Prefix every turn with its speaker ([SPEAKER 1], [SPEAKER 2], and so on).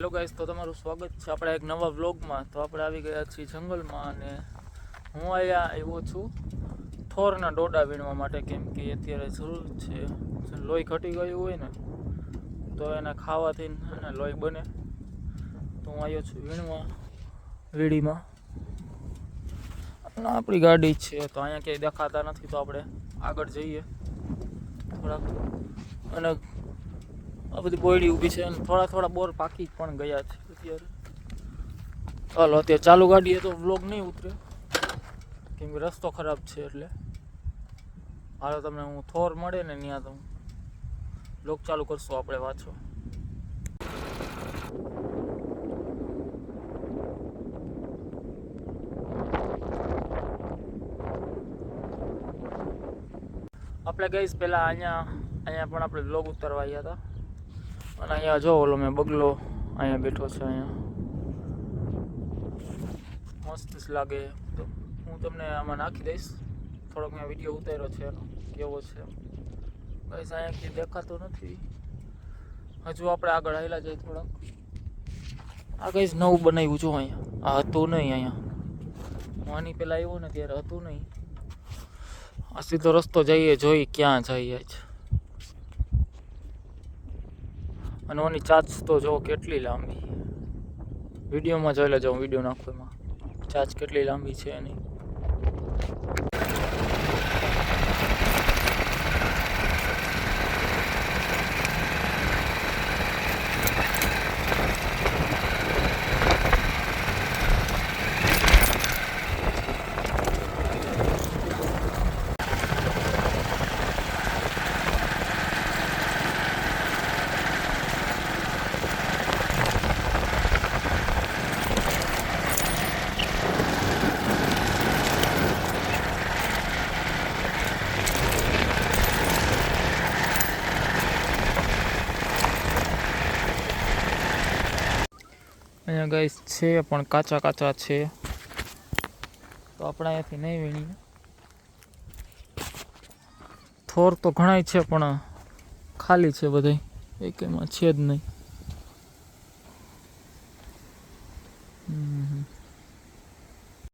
[SPEAKER 1] Hello guys તો તમારું સ્વાગત છે આપણા એક નવા વ્લોગમાં તો આપણે આવી ગયા છીએ જંગલમાં અને હું અહીંયા આવ્યો છું થોરના ડોડા વીણવા માટે કેમ કે અત્યારે જરૂર છે. લોહી ઘટી ગયું હોય ને, તો એને ખાવાથી એને લોહી બને. તો હું આવ્યો છું વીણવા વીડીમાં. આપણી ગાડી છે, તો અહીંયા ક્યાંય દેખાતા નથી, તો આપણે આગળ જઈએ થોડાક. અને આ બધી બોયડી ઊભી છે અને થોડા થોડા બોર પાકી પણ ગયા છે અત્યારે. ચાલો અત્યારે ચાલુ ગાડીએ તો વ્લોગ નહીં ઉતરે. કેમ કે રસ્તો ખરાબ છે એટલે. હાલો, તમને હું થોર મળે ને ત્યાં તો વ્લોગ ચાલુ કરશું આપણે વાંચો આપણે ગઈશ પહેલાં અહીંયા અહીંયા પણ આપણે વ્લોગ ઉતારવા આવ્યા હતા. અને અહીંયા જો ઓલો મેં બગલો અહીંયા બેઠો છે અહીંયા. મસ્ત લાગે. તો હું તમને આમાં નાખી દઈશ. થોડોક મેં વીડિયો ઉતાર્યો છે એનો. કેવો છે. બસ અહીંયા ક્યાંય દેખાતો નથી. હજુ આપણે આગળ આવેલા જઈએ થોડાક. આ કંઈ નવું બનાવ્યું જો અહીંયા. આ હતું નહીં અહીંયા. આની પહેલાં આવ્યો ને ત્યારે હતું નહીં. આ સીધો રસ્તો જઈએ જોઈ ક્યાં જઈએ છે અને ઓની ચાર્જ તો જો કેટલી લાંબી. વિડીયોમાં જોઈ લેજો, હું વીડિયો નાખું એમાં. ચાર્જ કેટલી લાંબી છે એની. અહીંયા ગાઈસ છે, પણ કાચા કાચા છે. તો આપણે અહીંયાથી નહીં વીણીએ. થોર તો ઘણાય છે, પણ ખાલી છે બધાય. એકેમાં છે જ નહીં.